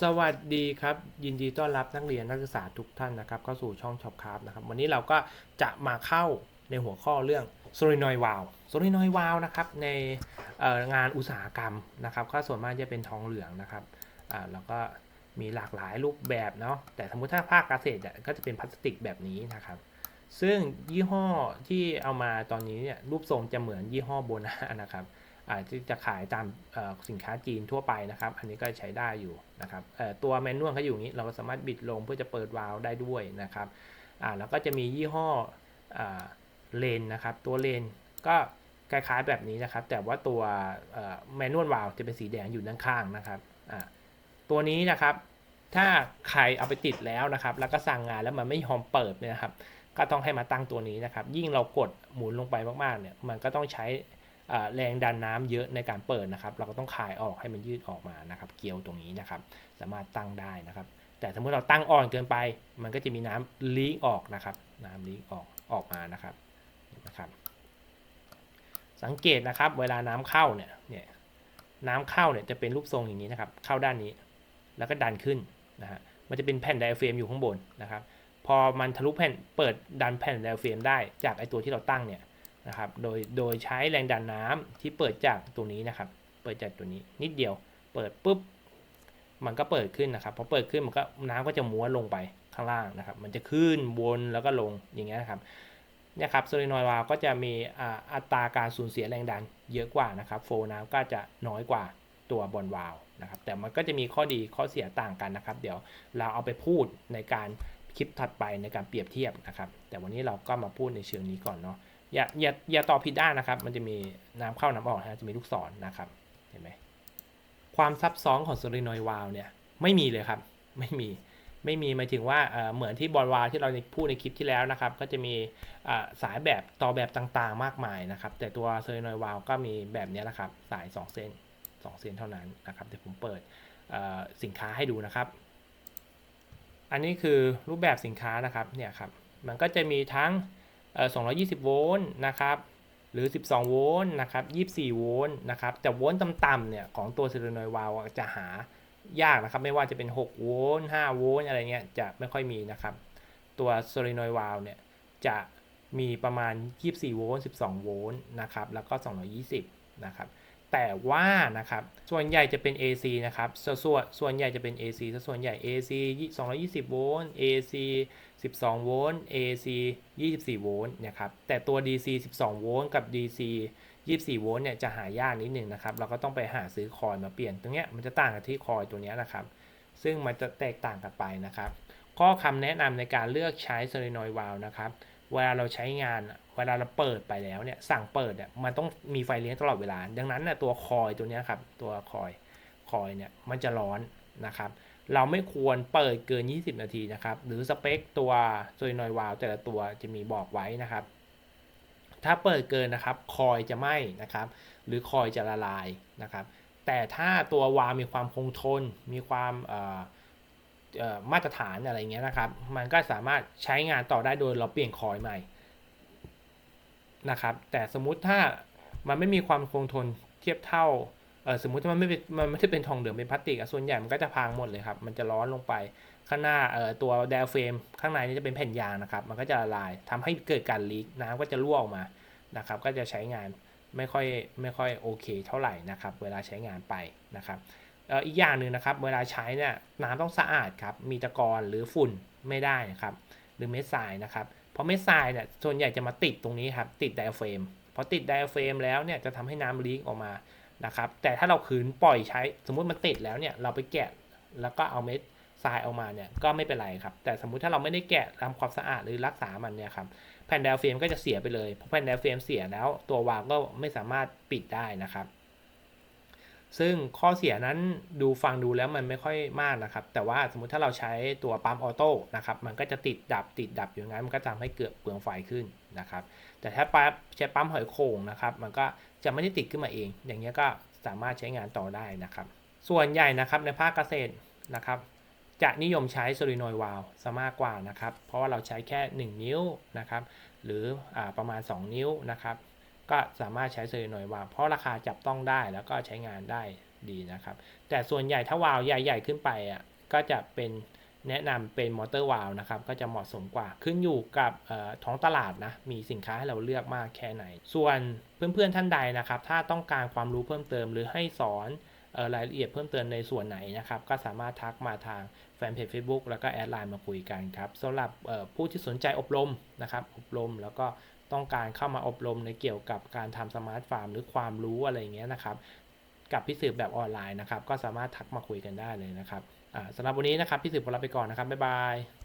สวัสดีครับ ยินดีต้อนรับนักเรียนนักศึกษาทุกท่านนะครับเข้าสู่ช่องช็อปคราฟนะครับ วันนี้เราก็จะมาเข้าในหัวข้อเรื่องโซลินอยวาลโซลินอยวาลนะครับในงานอุตสาหกรรมนะครับก็ส่วนมากจะเป็นทองเหลืองนะครับอ่าแล้วก็มีหลากหลายรูปแบบเนาะแต่สมมติถ้าภาคเกษตรเนี่ยก็จะเป็นพลาสติกแบบนี้นะครับ ซึ่งยี่ห้อที่เอามาตอนนี้เนี่ยรูปทรงจะเหมือนยี่ห้อโบนานะครับ อาจจะจะขายตามสินค้าจีนทั่วไปนะครับ อันนี้ก็ใช้ได้อยู่นะครับตัวแมนนวลเขาอยู่อย่างนี้ เราก็สามารถบิดลงเพื่อจะเปิดวาล์วได้ด้วยนะครับแล้วก็จะมียี่ห้ออเลนนะครับ ตัวเลนก็คล้ายๆแบบนี้นะครับ แต่ว่าตัวแมนนวลวาล์วจะเป็นสีแดงอยู่ด้านข้างนะครับตัวนี้นะครับ ถ้าใครเอาไปติดแล้วนะครับ แล้วก็สั่งงานแล้วมันไม่ยอมเปิดเนี่ยนะครับ ก็ต้องให้มาตั้งตัวนี้นะครับ ยิ่งเรากดหมุนลงไปมากๆเนี่ย มันก็ต้องใช้ แรงดันน้ำเยอะในการเปิดนะครับ เราก็ต้องคายออกให้มันยืดออกมานะครับ เกลียวตรงนี้นะครับ สามารถตั้งได้นะครับ แต่สมมติเราตั้งอ่อนเกินไป มันก็จะมีน้ำลีกออกนะครับ น้ำลีกออกออกมานะครับนะครับ สังเกตนะครับ เวลาน้ำเข้าเนี่ยเนี่ยน้ำเข้าเนี่ยจะเป็นรูปทรงอย่างนี้นะครับ เข้าด้านนี้ แล้วก็ดันขึ้นนะฮะมันจะเป็นแผ่นไดอะเฟรมอยู่ข้างบนนะครับ พอมันทะลุแผ่นเปิดดันแผ่นไดอะเฟรมได้จากไอตัวที่เราตั้งเนี่ย นะครับ โดย โดยใช้แรงดันน้ำที่เปิดจากตัวนี้นะครับ เปิดจากตัวนี้นิดเดียว เปิดปุ๊บ มันก็เปิดขึ้นนะครับ พอเปิดขึ้นมันก็น้ำก็จะม้วนลงไปข้างล่างนะครับ มันจะขึ้นวนแล้วก็ลงอย่างเงี้ยนะครับเนี่ยครับโซลินอยวาลก็จะมีอัตราการสูญเสียแรงดันเยอะกว่านะครับ โฟน้ำก็จะน้อยกว่าตัวบอลวาลนะครับ แต่มันก็จะมีข้อดีข้อเสียต่างกันนะครับ เดี๋ยวเราเอาไปพูดในการคลิปถัดไปในการเปรียบเทียบนะครับ แต่วันนี้เราก็มาพูดในเชิงนี้ก่อนเนาะ อย่าอย่าอย่าตอผิดด้านนะครับ มันจะมีน้ำเข้าน้ำออกนะจะมีลูกศรนะครับ เห็นไหมความซับซ้อนของโซลินอยวาลเนี่ยไม่มีเลยครับ ไม่มีไม่มีหมายถึงว่าเหมือนที่บอลวาลที่เราพูดในคลิปที่แล้วนะครับ ก็จะมีสายแบบต่อแบบต่างๆ มากมายนะครับ แต่ตัวโซลินอยวาลก็มีแบบนี้แหละครับ สาย 2 เส้น 2 เส้นเท่านั้นนะครับเดี๋ยวผมเปิดสินค้าให้ดูนะครับ อันนี้คือรูปแบบสินค้านะครับเนี่ยครับมันก็จะมีทั้ง 220 โวลต์นะครับ หรือ 12 โวลต์นะครับ 24 โวลต์นะครับ แต่โวลต์ต่ำๆเนี่ยของตัวเซเลนอยวาลจะหายากนะครับ ไม่ว่าจะเป็น 6 โวลต์ 5 โวลต์อะไรเงี้ยจะไม่ค่อยมีนะครับ ตัวโซเลนอยวาลเนี่ยจะมีประมาณ 24 โวลต์ 12 โวลต์นะครับ แล้วก็ 220 นะครับ แต่ว่านะครับ ส่วนใหญ่จะเป็น AC นะครับ ส่วนส่วนใหญ่จะเป็น AC ส่วนใหญ่ AC 220 โวลต์ AC 12 โวลต์ AC 24 โวลต์นะครับ แต่ตัว DC 12 โวลต์กับ DC 24 โวลต์เนี่ยจะหายากนิดหนึ่งนะครับ เราก็ต้องไปหาซื้อคอยล์มาเปลี่ยน ตรงเนี้ยมันจะต่างกับที่คอยล์ตัวเนี้ยนะครับ ซึ่งมันจะแตกต่างกันไปนะครับ ข้อคำแนะนำในการเลือกใช้ solenoid valve นะครับ เวลาเราใช้งานเวลาเราเปิดไปแล้วเนี่ยสั่งเปิดเนี่ยมันต้องมีไฟเลี้ยงตลอดเวลา ดังนั้นน่ะตัวคอยตัวเนี้ยครับตัวคอยคอยเนี่ยมันจะร้อนนะครับเราไม่ควรเปิดเกิน 20 นาทีนะครับ หรือสเปคตัวโซลินอยวาลแต่ละตัวจะมีบอกไว้นะครับ ถ้าเปิดเกินนะครับ คอยจะไหม้นะครับ หรือคอยจะละลายนะครับ แต่ถ้าตัววาล์วมีความคงทน มีความอ มาตรฐานอะไรเงี้ยนะครับ มันก็สามารถใช้งานต่อได้โดยเราเปลี่ยนคอยใหม่นะครับ แต่สมมุติถ้ามันไม่มีความคงทนเทียบเท่าสมมุติว่ามันไม่เป็นมันไม่ได้เป็นทองเหลืองเป็นพลาสติกส่วนใหญ่มันก็จะพังหมดเลยครับ มันจะร้อนลงไปข้างหน้าตัวแดลเฟรมข้างในนี่จะเป็นแผ่นยางนะครับ มันก็จะละลายทำให้เกิดการลีกน้ำก็จะรั่วออกมานะครับ ก็จะใช้งานไม่ค่อยไม่ค่อยโอเค เท่าไหร่นะครับ เวลาใช้งานไปนะครับ อีกอย่างหนึ่งนะครับ เวลาใช้เนี่ยน้ำต้องสะอาดครับ มีตะกอนหรือฝุ่นไม่ได้นะครับ หรือเม็ดทรายนะครับ เพราะเม็ดทรายเนี่ยส่วนใหญ่จะมาติดตรงนี้ครับ ติดไดอะเฟรมพอติดไดอะเฟรมแล้วเนี่ยจะทำให้น้ำลีกออกมานะครับ แต่ถ้าเราขืนปล่อยใช้ สมมุติมันติดแล้วเนี่ยเราไปแกะแล้วก็เอาเม็ดทรายออกมาเนี่ยก็ไม่เป็นไรครับ แต่สมมุติถ้าเราไม่ได้แกะทำความสะอาดหรือรักษามันเนี่ยครับแผ่นไดอะเฟรมก็จะเสียไปเลยเพราะแผ่นไดอะเฟรมเสียแล้ว ตัววาล์วก็ไม่สามารถปิดได้นะครับ ซึ่งข้อเสียนั้นดูฟังดูแล้วมันไม่ค่อยมากนะครับ แต่ว่าสมมุติถ้าเราใช้ตัวปั๊มออโต้นะครับ มันก็จะติดดับติดดับอยู่งั้น มันก็ทำให้เกิดเปลืองไฟขึ้นนะครับ แต่ถ้าปั๊มใช้ปั๊มหอยโข่งนะครับ มันก็จะไม่ได้ติดขึ้นมาเอง อย่างเงี้ยก็สามารถใช้งานต่อได้นะครับ ส่วนใหญ่นะครับในภาคเกษตรนะครับจะนิยมใช้โซลินยวาลซะมากกว่านะครับ เพราะว่าเราใช้แค่ 1 นิ้วนะครับ หรืออประมาณ 2 นิ้วนะครับ ก็สามารถใช้โซลินอยวาลเพราะราคาจับต้องได้แล้วก็ใช้งานได้ดีนะครับ แต่ส่วนใหญ่ถ้าวาล์วใหญ่ ๆ ขึ้นไปอะก็จะเป็นแนะนำเป็นมอเตอร์วาล์วนะครับ ก็จะเหมาะสมกว่าขึ้นอยู่กับท้องตลาดนะ มีสินค้าให้เราเลือกมากแค่ไหน ส่วนเพื่อนๆท่านใดนะครับ ถ้าต้องการความรู้เพิ่มเติมหรือให้สอนรายละเอียดเพิ่มเติมในส่วนไหนนะครับ ก็สามารถทักมาทางแฟนเพจ Facebook แล้วก็แอดไลน์มาคุยกันครับสำหรับผู้ที่สนใจอบรมนะครับ อบรมแล้วก็ ต้องการเข้ามาอบรมในเกี่ยวกับการทำสมาร์ทฟาร์มหรือความรู้อะไรอย่างเงี้ยนะครับ กับพี่สืบแบบออนไลน์นะครับ ก็สามารถทักมาคุยกันได้เลยนะครับสำหรับวันนี้นะครับพี่สืบขอลาไปก่อนนะครับบ๊ายบาย